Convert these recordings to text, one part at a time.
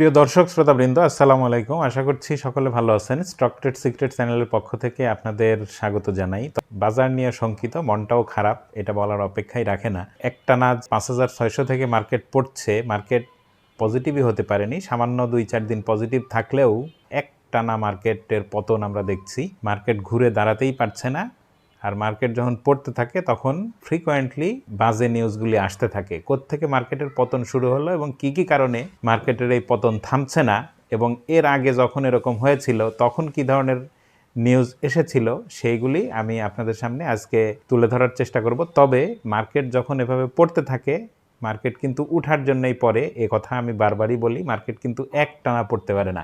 প্রিয় দর্শক, শ্রোতাবৃন্দ, আসসালামু আলাইকুম। আশা করছি সকলে ভালো আছেন। স্টক ট্রেড সিক্রেট চ্যানেলের পক্ষ থেকে আপনাদের স্বাগত জানাই। বাজার নিয়ে শঙ্কিত, মনটাও খারাপ, এটা বলার অপেক্ষাই রাখে না। একটানা পাঁচ হাজার ছয়শো থেকে মার্কেট পড়ছে। মার্কেট পজিটিভই হতে পারেনি। সামান্য দুই চার দিন পজিটিভ থাকলেও একটানা মার্কেটের পতন আমরা দেখছি। মার্কেট ঘুরে দাঁড়াতেই পারছে না। আর মার্কেট যখন পড়তে থাকে, তখন ফ্রিকোয়েন্টলি বাজে নিউজগুলি আসতে থাকে। কোত্থেকে মার্কেটের পতন শুরু হলো এবং কি কি কারণে মার্কেটের এই পতন থামছে না এবং এর আগে যখন এরকম হয়েছিল, তখন কি ধরনের নিউজ এসেছিল, সেইগুলি আমি আপনাদের সামনে আজকে তুলে ধরার চেষ্টা করব। তবে মার্কেট যখন এভাবে পড়তে থাকে, মার্কেট কিন্তু উঠার জন্যই পরে এ কথা আমি বারবারই বলি, মার্কেট কিন্তু এক টানা পড়তে পারে না।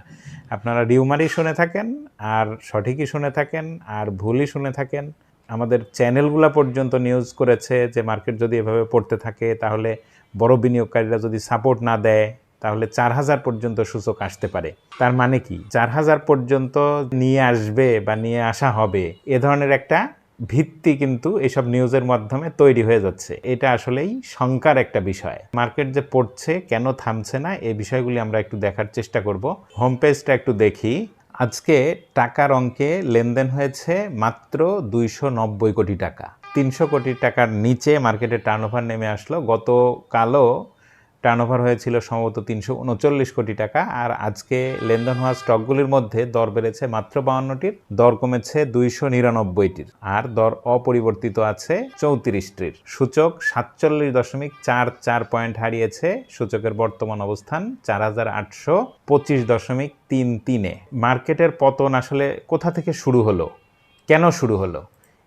আপনারা রিউমারই শুনে থাকেন, আর সঠিকই শুনে থাকেন, আর ভুলই শুনে থাকেন আমাদের চ্যানেলগুলো পর্যন্ত নিউজ করেছে যে মার্কেট যদি এভাবে পড়তে থাকে, তাহলে বড় বিনিয়োগকারীরা যদি সাপোর্ট না দেয়, তাহলে চার হাজার পর্যন্ত সূচক আসতে পারে। তার মানে কি? চার হাজার পর্যন্ত নিয়ে আসবে বা নিয়ে আসা হবে, এ ধরনের একটা ভিত্তি কিন্তু এসব নিউজের মাধ্যমে তৈরি হয়ে যাচ্ছে। এটা আসলেই শঙ্কার একটা বিষয়। মার্কেট যে পড়ছে, কেন থামছে না এই বিষয়গুলি আমরা একটু দেখার চেষ্টা করব। হোম পেজটা একটু দেখি। আজকে টাকার অঙ্কে লেনদেন হয়েছে মাত্র দুইশো নব্বই কোটি টাকা। তিনশো কোটি টাকার নিচে মার্কেটে টার্নওভার নেমে আসলো। গতকালও টার্নওভার হয়েছিল সম্ভবত তিনশো উনচল্লিশ কোটি টাকা, আর আজকে লেনদেন হওয়া স্টকগুলির মধ্যে দর বেড়েছে মাত্র বাউন্নটির, দর কমেছে দুইশো নিরানব্বইটির, আর দর অপরিবর্তিত আছে চৌত্রিশটির। সূচক সাতচল্লিশ দশমিক চার চার পয়েন্ট হারিয়েছে, সূচকের বর্তমান অবস্থান চার হাজার আটশো পঁচিশ দশমিক তিন তিনে। মার্কেটের পতন আসলে কোথা থেকে শুরু হলো? কেন শুরু হলো?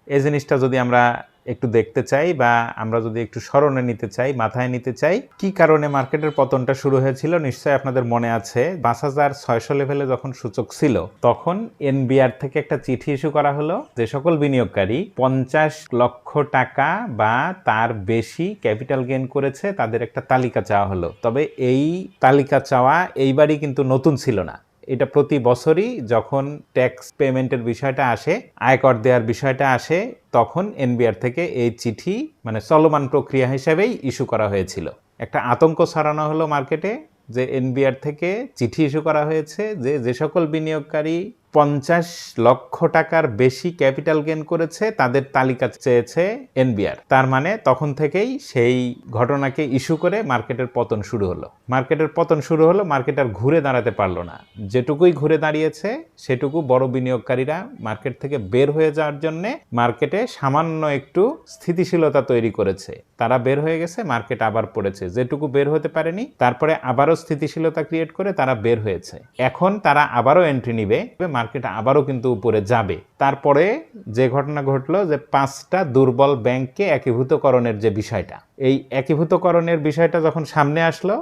এই জিনিসটা যদি আমরা একটু দেখতে চাই বা আমরা যদি একটু স্মরণে নিতে চাই, মাথায় নিতে চাই, কি কারণে মার্কেটের পতনটা শুরু হয়েছিল? নিশ্চয়ই আপনাদের মনে আছে, পাঁচ হাজার ছয়শো লেভেলে যখন সূচক ছিল, তখন এনবিআর থেকে একটা চিঠি ইস্যু করা হলো যে সকল বিনিয়োগকারী পঞ্চাশ লক্ষ টাকা বা তার বেশি ক্যাপিটাল গেইন করেছে, তাদের একটা তালিকা চাওয়া হলো। তবে এই তালিকা চাওয়া এইবারই কিন্তু নতুন ছিল না। এটা প্রতি বছরই যখন ট্যাক্স পেমেন্টের বিষয়টা আসে আয়কর দেওয়ার বিষয়টা আসে, তখন এনবিআর থেকে এই চিঠি মানে চলমান প্রক্রিয়া হিসেবেই ইস্যু করা হয়েছিল। একটা আতঙ্ক ছড়ানো হলো মার্কেটে যে এনবিআর থেকে চিঠি ইস্যু করা হয়েছে যে যে সকল বিনিয়োগকারী পঞ্চাশ লক্ষ টাকার বেশি ক্যাপিটাল গেন করেছে, তাদের তালিকা চেয়েছে এনবিআর। তার মানে তখন থেকেই সেই ঘটনাকে ইস্যু করে মার্কেটের পতন শুরু হলো। মার্কেটের পতন শুরু হলো, মার্কেট আর ঘুরে দাঁড়াতে পারল না। যেটুকুই ঘুরে দাঁড়িয়েছে, সেটুকু বড় বিনিয়োগকারীরা মার্কেট থেকে বের হয়ে যাওয়ার জন্য মার্কেটে সামান্য একটু স্থিতিশীলতা তৈরি করেছে। তারা বের হয়ে গেছে, মার্কেট আবার পড়েছে। যেটুকু বের হতে পারেনি, তারপরে আবারও স্থিতিশীলতা ক্রিয়েট করে তারা বের হয়েছে। এখন তারা আবারও এন্ট্রি নিবে, মার্কেট আবারও কিন্তু উপরে যাবে। তারপরে যে ঘটনা ঘটলো যে পাঁচটা দুর্বল ব্যাংককে একীভূতকরণের যে বিষয়টা, এই একীভূতকরণের বিষয়টা যখন সামনে আসলো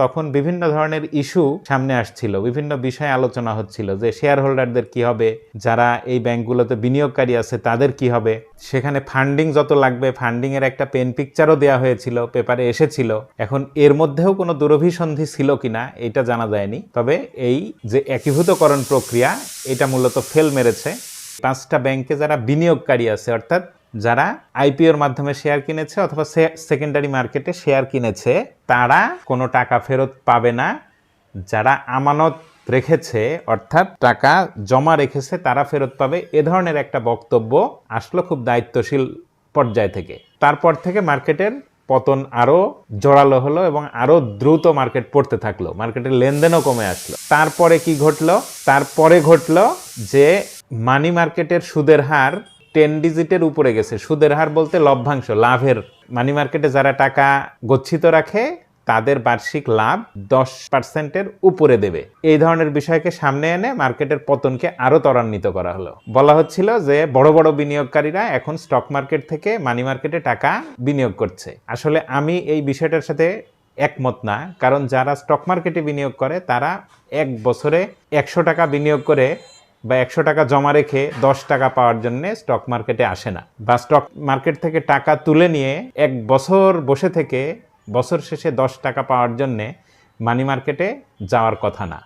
তখন বিভিন্ন ধরনের ইস্যু সামনে আসছিল, বিভিন্ন বিষয়ে আলোচনা হচ্ছিল যে শেয়ার হোল্ডারদের কি হবে, যারা এই ব্যাংকগুলোতে বিনিয়োগকারী আছে তাদের কি হবে। সেখানে ফান্ডিং যত লাগবে ফান্ডিং এর একটা পেন পিকচারও দেওয়া হয়েছিল পেপারে এসেছিল। এখন এর মধ্যেও কোনো দুরভিসন্ধি ছিল কিনা এটা জানা যায়নি। তবে এই যে একীভূতকরণ প্রক্রিয়া, এটা মূলত ফেল মেরেছে। পাঁচটা ব্যাংকে যারা বিনিয়োগকারী আছে, অর্থাৎ যারা আইপিওর মাধ্যমে শেয়ার কিনেছে অথবা সেকেন্ডারি মার্কেটে শেয়ার কিনেছে, তারা কোনো টাকা ফেরত পাবে না। যারা আমানত রেখেছে, অর্থাৎ টাকা জমা রেখেছে, তারা ফেরত পাবে। এ ধরনের একটা বক্তব্য আসলো খুব দায়িত্বশীল পর্যায় থেকে। তারপর থেকে মার্কেটের পতন আরও জোরালো হলো এবং আরও দ্রুত মার্কেট পড়তে থাকল। মার্কেটের লেনদেনও কমে আসলো। তারপরে কি ঘটলো? তারপরে ঘটলো যে মানি মার্কেটের সুদের হার টেন ডিজিটের উপরে গেছে। সুদের হার বলতে লভ্যাংশ, লাভের মানি মার্কেটে যারা টাকা গচ্ছিত রাখে, তাদের বার্ষিক লাভ দশ পার্সেন্টের উপরে দেবে। এই ধরনের বিষয়কে সামনে এনে মার্কেটের পতনকে আরও ত্বরান্বিত করা হলো। বলা হচ্ছিল যে বড় বড় বিনিয়োগকারীরা এখন স্টক মার্কেট থেকে মানি মার্কেটে টাকা বিনিয়োগ করছে। আসলে আমি এই বিষয়টার সাথে একমত না, কারণ যারা স্টক মার্কেটে বিনিয়োগ করে, তারা এক বছরে একশো টাকা বিনিয়োগ করে বা একশো টাকা জমা রেখে দশ টাকা পাওয়ার জন্য স্টক মার্কেটে আসে না। বা স্টক মার্কেট থেকে টাকা তুলে নিয়ে এক বছর বসে থেকে বছর শেষে দশ টাকা পাওয়ার জন্যে মানি মার্কেটে যাওয়ার কথা না।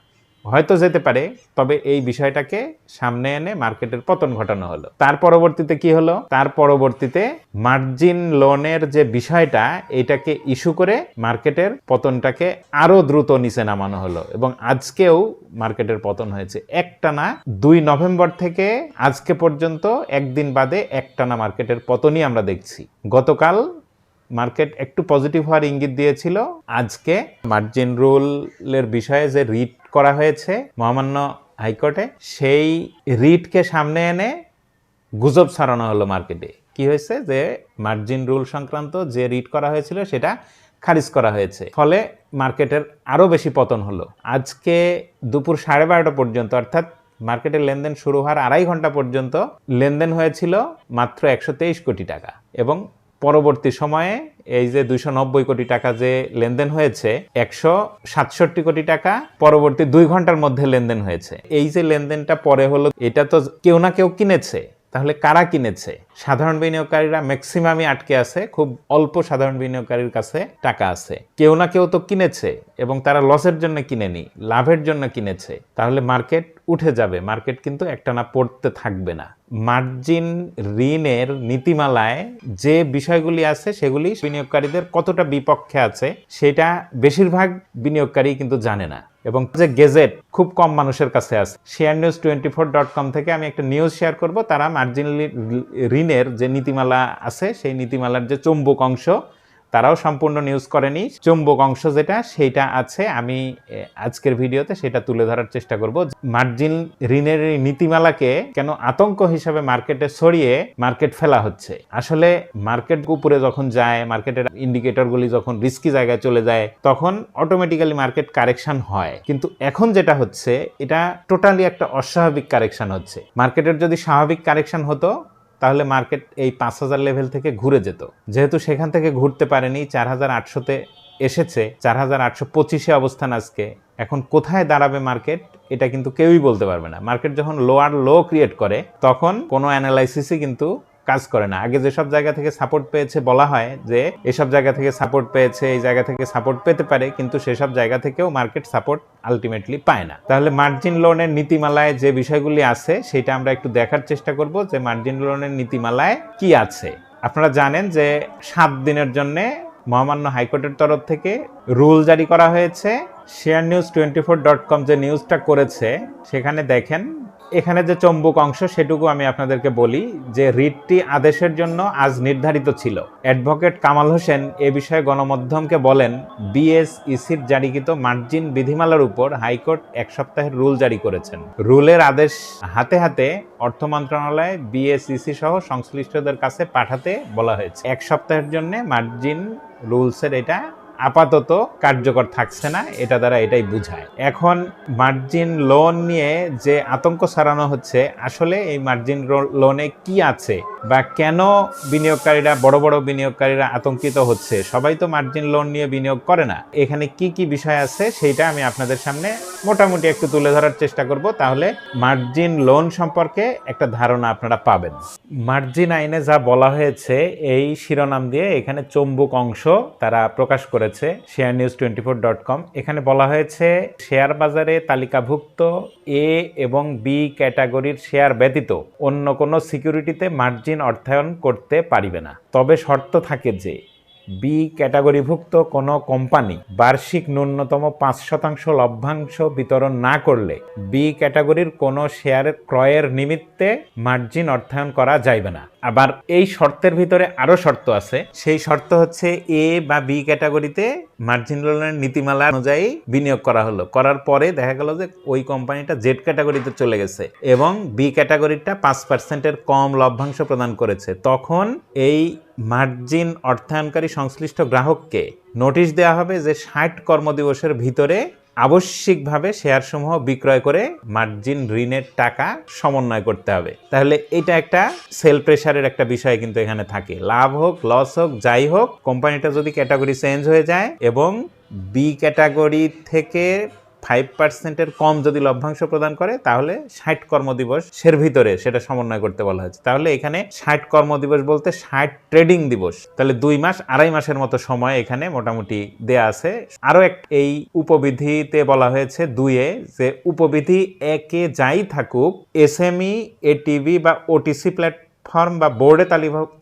হয়তো যেতে পারে, তবে এই বিষয়টাকে সামনে এনে মার্কেটের পতন ঘটানো হলো। তার পরবর্তীতে কি হলো? তার পরবর্তীতে মার্জিন লোনের যে বিষয়টা, এটাকে ইস্যু করে মার্কেটের পতনটাকে আরও দ্রুত নিচে নামানো হলো এবং আজকেও মার্কেটের পতন হয়েছে একটানা। দুই নভেম্বর থেকে আজকে পর্যন্ত একদিন বাদে একটানা মার্কেটের পতনই আমরা দেখছি। গতকাল মার্কেট একটু পজিটিভ হওয়ার ইঙ্গিত দিয়েছিল। আজকে মার্জিন রুলের বিষয়ে যে রিট করা হয়েছে মহামান্য হাইকোর্টে, সেই রিটকে সামনে এনে গুজব ছড়ানো হলো মার্কেটে কি হয়েছে? যে মার্জিন রুল সংক্রান্ত যে রিট করা হয়েছিল, সেটা খারিজ করা হয়েছে। ফলে মার্কেটের আরও বেশি পতন হলো। আজকে দুপুর সাড়ে বারোটা পর্যন্ত, অর্থাৎ মার্কেটের লেনদেন শুরু হওয়ার আড়াই ঘণ্টা পর্যন্ত লেনদেন হয়েছিল মাত্র একশো তেইশ কোটি টাকা। এবং পরবর্তী সময়ে এই যে দুইশো নব্বই কোটি টাকা যে লেনদেন হয়েছে, একশো সাতষট্টি কোটি টাকা পরবর্তী দুই ঘণ্টার মধ্যে লেনদেন হয়েছে। এই যে লেনদেনটা পরে হলো, এটা তো কেউ না কেউ কিনেছে। তাহলে কারা কিনেছে? সাধারণ বিনিয়োগকারীরা ম্যাক্সিমামই আটকে আছে, খুব অল্প সাধারণ বিনিয়োগকারীর কাছে টাকা আছে। কেউ না কেউ তো কিনেছে এবং তারা লসের জন্য কিনেনি, লাভের জন্য কিনেছে। তাহলে মার্কেট উঠে যাবে। মার্কেট কিন্তু একটানা পড়তে থাকবে না। মার্জিন ঋণের নীতিমালায় যে বিষয়গুলি আছে, সেগুলি বিনিয়োগকারীদের কতটা বিপক্ষে আছে, সেটা বেশিরভাগ বিনিয়োগকারী কিন্তু জানে না। এবং যে গেজেট খুব কম মানুষের কাছে আছে share news twenty four dot com থেকে আমি একটা নিউজ শেয়ার করব। তারা মার্জিনালি ঋণের যে নীতিমালা আছে, সেই নীতিমালার যে চম্বুক অংশ তারাও সম্পূর্ণ নিউজ করেনি। চুম্বক অংশ যেটা, সেইটা আছে। আমি আজকের ভিডিওতে সেটা তুলে ধরার চেষ্টা করব। মার্জিন ঋণের নীতিমালাকে কেন আতঙ্ক হিসাবে মার্কেটে ছড়িয়ে মার্কেট ফেলা হচ্ছে? আসলে মার্কেট উপরে যখন যায়, মার্কেটের ইন্ডিকেটরগুলি যখন রিস্কি জায়গায় চলে যায়, তখন অটোমেটিক্যালি মার্কেট কারেকশন হয়। কিন্তু এখন যেটা হচ্ছে, এটা টোটালি একটা অস্বাভাবিক কারেকশন হচ্ছে। মার্কেটের যদি স্বাভাবিক কারেকশন হতো তাহলে মার্কেট এই পাঁচ হাজার লেভেল থেকে ঘুরে যেত। যেহেতু সেখান থেকে ঘুরতে পারেনি, চার হাজার আটশোতে এসেছে, চার হাজার আটশো পঁচিশে অবস্থান আজকে। এখন কোথায় দাঁড়াবে মার্কেট, এটা কিন্তু কেউই বলতে পারবে না। মার্কেট যখন লোয়ার লো ক্রিয়েট করে, তখন কোনো অ্যানালাইসিসই কিন্তু কাজ করে না। আগে যেসব জায়গা থেকে সাপোর্ট পেয়েছে বলা হয় যে, এসব জায়গা থেকে সাপোর্ট পেয়েছে, এই জায়গা থেকে সাপোর্ট পেতে পারে, কিন্তু সেসব জায়গা থেকেও মার্কেট সাপোর্ট আলটিমেটলি পায় না। তাহলে মার্জিন লোনের নীতিমালায় যে বিষয়গুলি আছে, সেটা আমরা একটু দেখার চেষ্টা করব যে মার্জিন লোনের নীতিমালায় কি আছে। আপনারা জানেন যে সাত দিনের জন্যে মহামান্য হাইকোর্টের তরফ থেকে রুল জারি করা হয়েছে। Share news twenty four dot com যে নিউজটা করেছে, সেখানে দেখেন এখানে যে চম্বুক অংশ, সেটুকু আমি আপনাদেরকে বলি যে রিটটি আদেশের জন্য আজ নির্ধারিত ছিল। অ্যাডভোকেট কামাল হোসেন এ বিষয়ে গণমাধ্যমকে বলেন, বিএসইসির জারিকৃত মার্জিন বিধিমালার উপর হাইকোর্ট এক সপ্তাহের রুল জারি করেছেন। রুলের আদেশ হাতে হাতে অর্থ মন্ত্রণালয় বিএসইসি সহ সংশ্লিষ্টদের কাছে পাঠাতে বলা হয়েছে। এক সপ্তাহের জন্য মার্জিন রুলসের এটা আপাতত কার্যকর থাকছে না, এটা দ্বারা এটাই বুঝায়। এখন মার্জিন লোন নিয়ে যে আতঙ্ক সারানো হচ্ছে, আসলে এই মার্জিন লোনে কি আছে? বা কেন বিনিয়োগকারীরা, বড় বড় বিনিয়োগকারীরা আতঙ্কিত হচ্ছে? সবাই তো মার্জিন লোন নিয়ে বিনিয়োগ করে না। এখানে কি কি বিষয় আছে সেইটা আমি আপনাদের সামনে মোটামুটি একটু তুলে ধরার চেষ্টা করব। তাহলে মার্জিন লোন সম্পর্কে একটা ধারণা আপনারা পাবেন। মার্জিন আইনে যা বলা হয়েছে, এই শিরোনাম দিয়ে এখানে চম্বুক অংশ তারা প্রকাশ করেছে share news twenty four dot com এখানে বলা হয়েছে শেয়ার বাজারে তালিকাভুক্ত এ এবং বি ক্যাটাগরির শেয়ার ব্যতীত অন্য কোনো সিকিউরিটিতে মার্জিন অর্থায়ন করতে পারিবে না। তবে শর্ত থাকে যে বি ক্যাটাগরিভুক্ত কোনো কোম্পানি বার্ষিক ন্যূনতম পাঁচ শতাংশ লভ্যাংশ বিতরণ না করলে বি ক্যাটাগরির কোনো শেয়ার ক্রয়ের নিমিত্তে মার্জিন অর্থায়ন করা যাইবে না। আবার এই শর্তের ভিতরে আরও শর্ত আছে। সেই শর্ত হচ্ছে এ বা বি ক্যাটাগরিতে মার্জিন লোনের নীতিমালা অনুযায়ী বিনিয়োগ করা হলো। করার পরে দেখা গেল যে ওই কোম্পানিটা জেড ক্যাটাগরিতে চলে গেছে এবং বি ক্যাটাগরিটা পাঁচ পার্সেন্টের কম লভ্যাংশ প্রদান করেছে। তখন এই মার্জিন অর্থায়নকারী সংশ্লিষ্ট গ্রাহককে নোটিশ দেওয়া হবে যে ষাট কর্মদিবসের ভিতরে আবশ্যিকভাবে শেয়ারসমূহ বিক্রয় করে মার্জিন ঋণের টাকা সমন্বয় করতে হবে। তাহলে এটা একটা সেল প্রেশারের একটা বিষয় কিন্তু এখানে থাকে। লাভ হোক, লস হোক, যাই হোক, কোম্পানিটা যদি ক্যাটাগরি চেঞ্জ হয়ে যায় এবং বি ক্যাটাগরি থেকে ফাইভ পার্সেন্টের কম যদি লভ্যাংশ প্রদান করে, তাহলে ষাট কর্মদিবস সের ভিতরে সেটা সমন্বয় করতে বলা হয়েছে। তাহলে এখানে ষাট কর্মদিবস বলতে ষাট ট্রেডিং দিবস। তাহলে দুই মাস, আড়াই মাসের মতো সময় এখানে মোটামুটি দেয়া আছে। আরও এক, এই উপবিধিতে বলা হয়েছে দুইয়ে যে উপবিধি একে যাই থাকুক এস এম এসএমই, এটিভি বা ওটিসি প্ল্যাটফর্ম বা বোর্ডে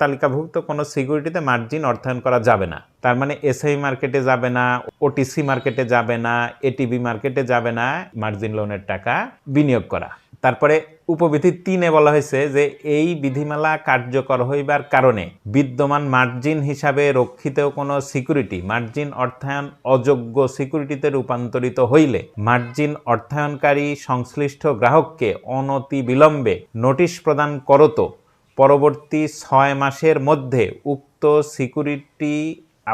তালিকাভুক্ত কোনো সিকিউরিটিতে মার্জিন অর্থায়ন করা যাবে না। তার মানে এসআই মার্কেটে যাবে না ওটিসি মার্কেটে যাবে না এটিবি মার্কেটে যাবে না মার্জিন লোনের টাকা বিনিয়োগ করা। তারপরে উপবিধি তিনে বলা হয়েছে যে এই বিধিমালা কার্যকর হইবার কারণে বিদ্যমান মার্জিন হিসাবে রক্ষিত কোনো সিকিউরিটি মার্জিন অর্থায়ন অযোগ্য সিকিউরিটিতে রূপান্তরিত হইলে মার্জিন অর্থায়নকারী সংশ্লিষ্ট গ্রাহককে অনতি বিলম্বে নোটিশ প্রদান করত। পরবর্তী ছয় মাসের মধ্যে উক্ত সিকিউরিটি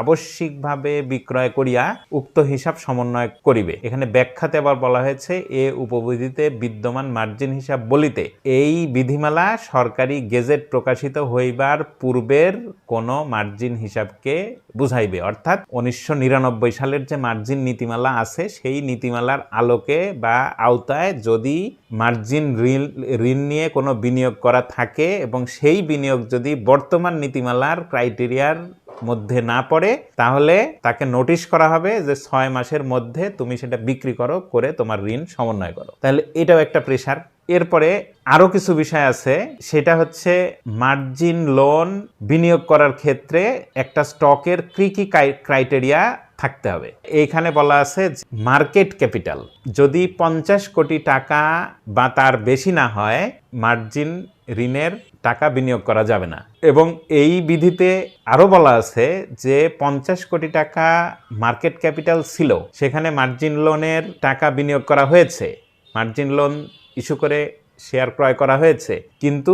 আবশ্যিকভাবে বিক্রয় করিয়া উক্ত হিসাব সমন্বয় করিবে। এখানে ব্যাখ্যাতে আবার বলা হয়েছে, এ উপবিধিতে বিদ্যমান মার্জিন হিসাব বলিতে এই বিধিমালা সরকারি গেজেট প্রকাশিত হইবার পূর্বের কোন মার্জিন হিসাবকে বুঝাইবে। অর্থাৎ উনিশশো নিরানব্বই সালের যে মার্জিন নীতিমালা আছে, সেই নীতিমালার আলোকে বা আওতায় যদি মার্জিন ঋণ ঋণ নিয়ে কোনো বিনিয়োগ করা থাকে এবং সেই বিনিয়োগ যদি বর্তমান নীতিমালার ক্রাইটেরিয়ার মধ্যে না পড়ে, তাহলে তাকে নোটিশ করা হবে যে ছয় মাসের মধ্যে তুমি সেটা বিক্রি করো, করে তোমার ঋণ সমন্বয় করো। তাহলে এটাও একটা প্রেশার এরপরে আরও কিছু বিষয় আছে। সেটা হচ্ছে মার্জিন লোন বিনিয়োগ করার ক্ষেত্রে একটা স্টকের কি কি ক্রাইটেরিয়া থাকতে হবে। এইখানে বলা আছে মার্কেট ক্যাপিটাল যদি পঞ্চাশ কোটি টাকা বা তার বেশি না হয় মার্জিন ঋণের টাকা বিনিয়োগ করা যাবে না। এবং এই বিধিতে আরও বলা আছে যে পঞ্চাশ কোটি টাকা মার্কেট ক্যাপিটাল ছিল, সেখানে মার্জিন লোনের টাকা বিনিয়োগ করা হয়েছে। মার্জিন লোন ইস্যু করে শেয়ার ক্রয় করা হয়েছে। কিন্তু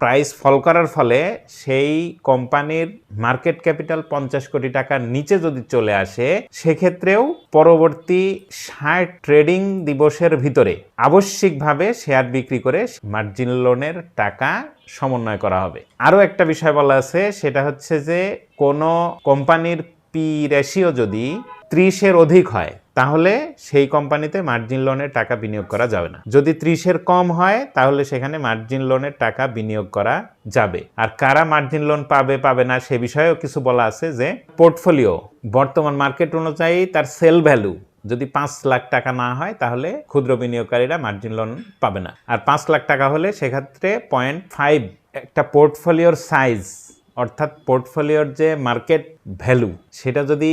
প্রাইস ফল করার ফলে সেই কোম্পানির মার্কেট ক্যাপিটাল পঞ্চাশ কোটি টাকার নিচে যদি চলে আসে, সেক্ষেত্রেও পরবর্তী ষাট ট্রেডিং দিবসের ভিতরে আবশ্যিকভাবে শেয়ার বিক্রি করে মার্জিন লোনের টাকা সমন্বয় করা হবে। আরও একটা বিষয় বলা আছে, সেটা হচ্ছে যে কোনো কোম্পানির পি রেশিও যদি ত্রিশের অধিক হয় তাহলে সেই কোম্পানিতে মার্জিন লোনের টাকা বিনিয়োগ করা যাবে না। যদি ত্রিশের কম হয়, তাহলে সেখানে মার্জিন লোনের টাকা বিনিয়োগ করা যাবে। আর কারা মার্জিন লোন পাবে পাবে না, সে বিষয়েও কিছু বলা আছে যে পোর্টফোলিও বর্তমান মার্কেট অনুযায়ী তার সেল ভ্যালু যদি পাঁচ লাখ টাকা না হয়, তাহলে ক্ষুদ্র বিনিয়োগকারীরা মার্জিন লোন পাবে না। আর পাঁচ লাখ টাকা হলে সেক্ষেত্রে পয়েন্ট ফাইভ একটা পোর্টফোলিওর সাইজ অর্থাৎ পোর্টফোলিওর যে মার্কেট ভ্যালু সেটা যদি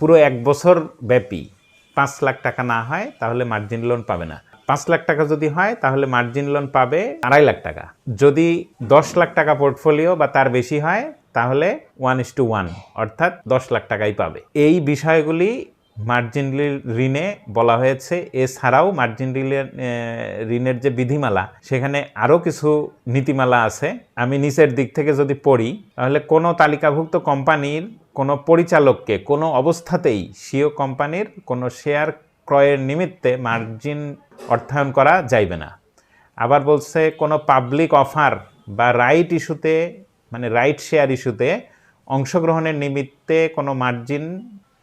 পুরো এক বছর ব্যাপী পাঁচ লাখ টাকা না হয়, তাহলে মার্জিন লোন পাবে না। পাঁচ লাখ টাকা যদি হয়, তাহলে মার্জিন লোন পাবে আড়াই লাখ টাকা। যদি দশ লাখ টাকা পোর্টফোলিও বা তার বেশি হয়, তাহলে ওয়ান ইস টু ওয়ান অর্থাৎ দশ লাখ টাকাই পাবে। এই বিষয়গুলি মার্জিন ঋণে বলা হয়েছে। এছাড়াও মার্জিন ঋণের ঋণের যে বিধিমালা, সেখানে আরও কিছু নীতিমালা আছে। আমি নিচের দিক থেকে যদি পড়ি, তাহলে কোনো তালিকাভুক্ত কোম্পানির, কোনো পরিচালককে কোনো অবস্থাতেই সিও কোম্পানির কোনো শেয়ার ক্রয়ের নিমিত্তে মার্জিন অর্থায়ন করা যাইবে না। আবার বলছে, কোনো পাবলিক অফার বা রাইট ইস্যুতে মানে রাইট শেয়ার ইস্যুতে অংশগ্রহণের নিমিত্তে কোনো মার্জিন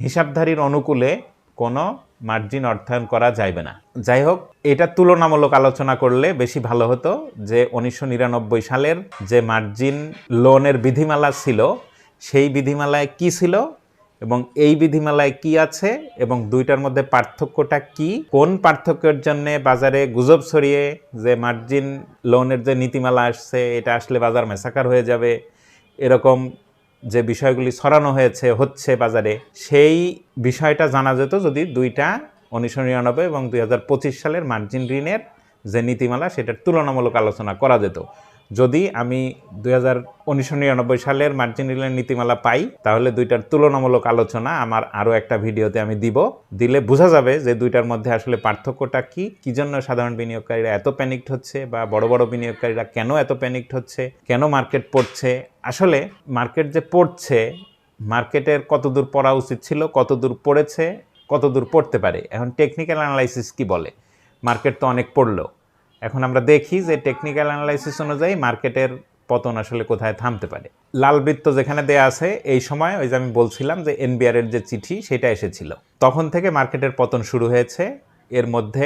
হিসাবধারীর অনুকূলে কোনো মার্জিন অর্থায়ন করা যাইবে না। যাই হোক এটা তুলনামূলক আলোচনা করলে বেশি ভালো হতো যে উনিশশো নিরানব্বই সালের যে মার্জিন লোনের বিধিমালা ছিল, সেই বিধিমালায় কি ছিল এবং এই বিধিমালায় কি আছে এবং দুইটার মধ্যে পার্থক্যটা কি? কোন পার্থক্যের জন্য বাজারে গুজব ছড়িয়ে যে মার্জিন লোনের যে নীতিমালা আসছে, এটা আসলে বাজার মেসাকার হয়ে যাবে? এরকম যে বিষয়গুলি ছড়ানো হয়েছে, হচ্ছে বাজারে, সেই বিষয়টা জানা যেত যদি দুইটা উনিশশো নিরানব্বই এবং দুই হাজার পঁচিশ সালের মার্জিন ঋণের যে নীতিমালা সেটার তুলনামূলক আলোচনা করা যেত। যদি আমি দুই হাজার উনিশশো নিরানব্বই সালের নীতিমালা পাই, তাহলে দুইটার তুলনামূলক আলোচনা আমার আরও একটা ভিডিওতে আমি দিব। দিলে বোঝা যাবে যে দুইটার মধ্যে আসলে পার্থক্যটা কি, কী জন্য সাধারণ বিনিয়োগকারীরা এত প্যানিকড হচ্ছে বা বড় বড় বিনিয়োগকারীরা কেন এত প্যানিকড হচ্ছে, কেন মার্কেট পড়ছে? আসলে মার্কেট যে পড়ছে মার্কেটের কতদূর পড়া উচিত ছিল, কতদূর পড়েছে, কতদূর পড়তে পারে? এখন টেকনিক্যাল অ্যানালাইসিস কি বলে? মার্কেট তো অনেক পড়ল। এখন আমরা দেখি যে টেকনিক্যাল অ্যানালাইসিস অনুযায়ী মার্কেটের পতন আসলে কোথায় থামতে পারে। লাল বৃত্ত যেখানে দেয়া আছে, এই সময় ওই যে আমি বলছিলাম যে এনবিআর এর যে চিঠি, সেটা এসেছিল। তখন থেকে মার্কেটের পতন শুরু হয়েছে। এর মধ্যে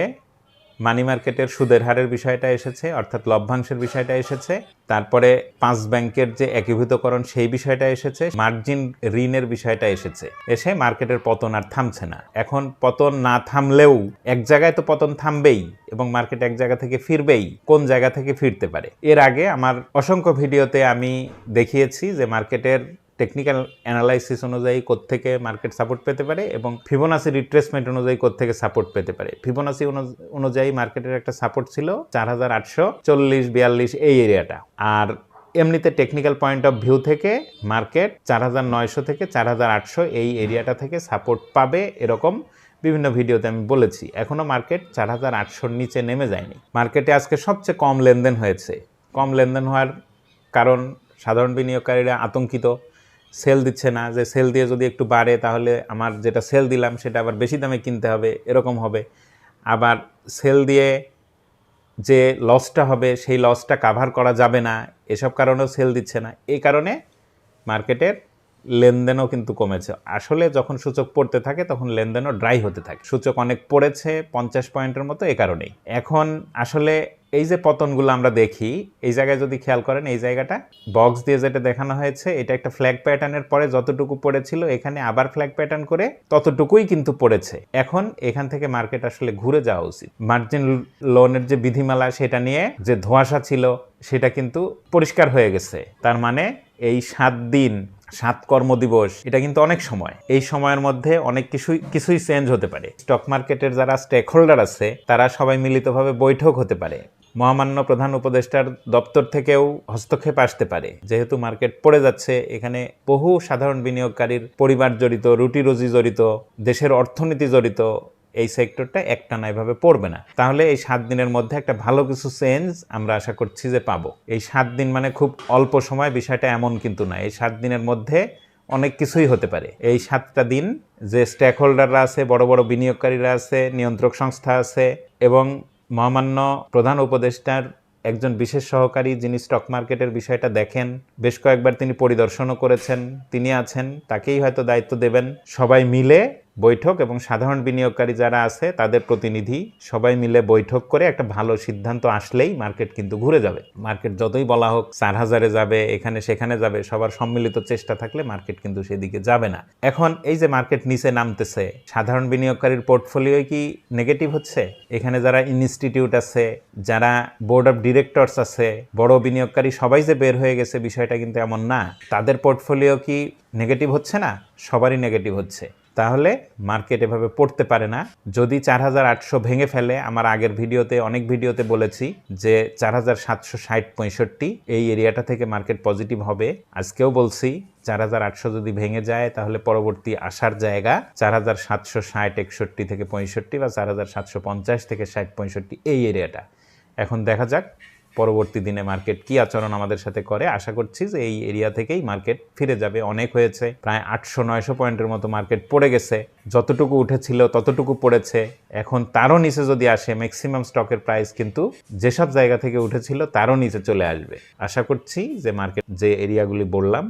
মানি মার্কেটের সুদের হারের বিষয়টা এসেছে, অর্থাৎ লভ্যাংশের বিষয়টা এসেছে। তারপরে পাঁচ ব্যাংকের যে একীভূতকরণ, সেই বিষয়টা এসেছে। মার্জিন ঋণের বিষয়টা এসেছে। এসে মার্কেটের পতন আর থামছে না। এখন পতন না থামলেও এক জায়গায় তো পতন থামবেই এবং মার্কেট এক জায়গা থেকে ফিরবেই, কোন জায়গা থেকে ফিরতে পারে? এর আগে আমার অসংখ্য ভিডিওতে আমি দেখিয়েছি যে মার্কেটের টেকনিক্যাল অ্যানালাইসিস অনুযায়ী কোত্থেকে মার্কেট সাপোর্ট পেতে পারে এবং ফিবোনাসি রিট্রেসমেন্ট অনুযায়ী কোত্থেকে সাপোর্ট পেতে পারে। ফিবোনাসি অনু- অনুযায়ী মার্কেটের একটা সাপোর্ট ছিল চার হাজার আটশো চল্লিশ, বিয়াল্লিশ এই এরিয়াটা আর এমনিতে টেকনিক্যাল পয়েন্ট অফ ভিউ থেকে মার্কেট চার হাজার নয়শো থেকে চার হাজার আটশো এই এরিয়াটা থেকে সাপোর্ট পাবে এরকম বিভিন্ন ভিডিওতে আমি বলেছি। এখনও মার্কেট চার হাজার আটশোর নিচে নেমে যায়নি। মার্কেটে আজকে সবচেয়ে কম লেনদেন হয়েছে। কম লেনদেন হওয়ার কারণ সাধারণ বিনিয়োগকারীরা আতঙ্কিত। সেল দিচ্ছে না, যে সেল দিয়ে যদি একটু বাড়ে তাহলে আমার যেটা সেল দিলাম সেটা আবার বেশি দামে কিনতে হবে, এরকম হবে। আবার সেল দিয়ে যে লসটা হবে সেই লসটা কাভার করা যাবে না, এসব কারণেও সেল দিচ্ছে না। এই কারণে মার্কেটের লেনদেনও কিন্তু কমেছে। আসলে যখন সূচক পড়তে থাকে তখন লেনদেনও ড্রাই হতে থাকে। সূচক অনেক পড়েছে পঞ্চাশ পয়েন্টের মতো, এ কারণেই। এখন আসলে এই যে পতনগুলো আমরা দেখি, এই জায়গায় যদি খেয়াল করেন, এই জায়গাটা বক্স দিয়ে যেটা দেখানো হয়েছে, এটা একটা ফ্ল্যাগ প্যাটার্নের পরে যতটুকু পড়েছিল, এখানে আবার ফ্ল্যাগ প্যাটার্ন করে ততটুকুই কিন্তু পড়েছে। এখন এখান থেকে মার্কেট আসলে ঘুরে যাওয়া উচিত। মার্জিন লোনের যে বিধিমালা, সেটা নিয়ে যে ধোঁয়াশা ছিল, সেটা কিন্তু পরিষ্কার হয়ে গেছে। তার মানে এই সাত দিন, সাত কর্মদিবস, এটা কিন্তু অনেক সময়। এই সময়ের মধ্যে অনেক কিছুই কিছুই চেঞ্জ হতে পারে। স্টক মার্কেটের যারা স্টেক হোল্ডার আছে, তারা সবাই মিলিতভাবে বৈঠক হতে পারে। মহামান্য প্রধান উপদেষ্টার দপ্তর থেকেও হস্তক্ষেপ আসতে পারে। যেহেতু মার্কেট পড়ে যাচ্ছে, এখানে বহু সাধারণ বিনিয়োগকারীর পরিবার জড়িত, রুটি রুজি জড়িত, দেশের অর্থনীতি জড়িত, এই সেক্টরটা একটানা এভাবে পড়বে না। তাহলে এই সাত দিনের মধ্যে একটা ভালো কিছু চেঞ্জ আমরা আশা করছি যে পাবো। এই সাত দিন মানে খুব অল্প সময়, বিষয়টা এমন কিন্তু না। এই সাত দিনের মধ্যে অনেক কিছুই হতে পারে। এই সাতটা দিন যে স্টেক হোল্ডাররা আছে, বড় বড় বিনিয়োগকারীরা আছে, নিয়ন্ত্রক সংস্থা আছে এবং মহামান্য প্রধান উপদেষ্টার একজন বিশেষ সহকারী যিনি স্টক মার্কেটের বিষয়টা দেখেন, বেশ কয়েকবার তিনি পরিদর্শনও করেছেন, তিনি আছেন, তাকেই হয়তো দায়িত্ব দেবেন। সবাই মিলে বৈঠক এবং সাধারণ বিনিয়োগকারী যারা আছে, তাদের প্রতিনিধি সবাই মিলে বৈঠক করে একটা ভালো সিদ্ধান্ত আসলেই মার্কেট কিন্তু ঘুরে যাবে। মার্কেট যতই বলা হোক, চার হাজারে যাবে, এখানে সেখানে যাবে, সবার সম্মিলিত চেষ্টা থাকলে মার্কেট কিন্তু সেদিকে যাবে না। এখন এই যে মার্কেট নিচে নামতেছে, সাধারণ বিনিয়োগকারীর পোর্টফোলিও কি নেগেটিভ হচ্ছে? এখানে যারা ইনস্টিটিউট আছে, যারা বোর্ড অফ ডিরেক্টরস আছে, বড় বিনিয়োগকারী সবাই যে বের হয়ে গেছে বিষয়টা কিন্তু এমন না। তাদের পোর্টফোলিও কি নেগেটিভ হচ্ছে না? সবারই নেগেটিভ হচ্ছে। তাহলে মার্কেট এভাবে পড়তে পারে না। যদি চার হাজার আটশো ভেঙে ফেলে, আমার আগের ভিডিওতে, অনেক ভিডিওতে বলেছি যে চার হাজার সাতশো ষাট পঁয়ষট্টি এই এরিয়াটা থেকে মার্কেট পজিটিভ হবে। আজকেও বলছি, চার হাজার আটশো যদি ভেঙে যায়, তাহলে পরবর্তী আসার জায়গা চার হাজার সাতশো ষাট একষট্টি থেকে পঁয়ষট্টি বা চার হাজার সাতশো পঞ্চাশ থেকে ষাট পঁয়ষট্টি এই এরিয়াটা। এখন দেখা যাক পরবর্তী দিনে মার্কেট কি আচরণ আমাদের সাথে করে, আশা করছি যে এই এরিয়া থেকেই মার্কেট ফিরে যাবে। অনেক হয়েছে, প্রায় আটশো, নয়শো পয়েন্টের মতো মার্কেট পড়ে গেছে। যতটুকু উঠেছিল, ততটুকু পড়েছে। এখন তারও নিচে যদি আসে ম্যাক্সিমাম স্টকের প্রাইস কিন্তু যেসব জায়গা থেকে উঠেছিল, তারও নিচে চলে আসবে। আশা করছি যে মার্কেট যে এরিয়াগুলি বললাম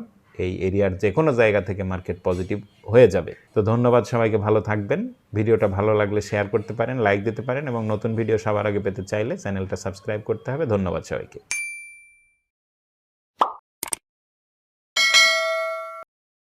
এই এরিয়ার যে কোনো জায়গা থেকে মার্কেট পজিটিভ হয়ে যাবে। তো ধন্যবাদ সবাইকে, ভালো থাকবেন। ভিডিওটা ভালো লাগলে শেয়ার করতে পারেন লাইক দিতে পারেন এবং নতুন ভিডিও সবার আগে পেতে চাইলে চ্যানেলটা সাবস্ক্রাইব করতে হবে। ধন্যবাদ সবাইকে।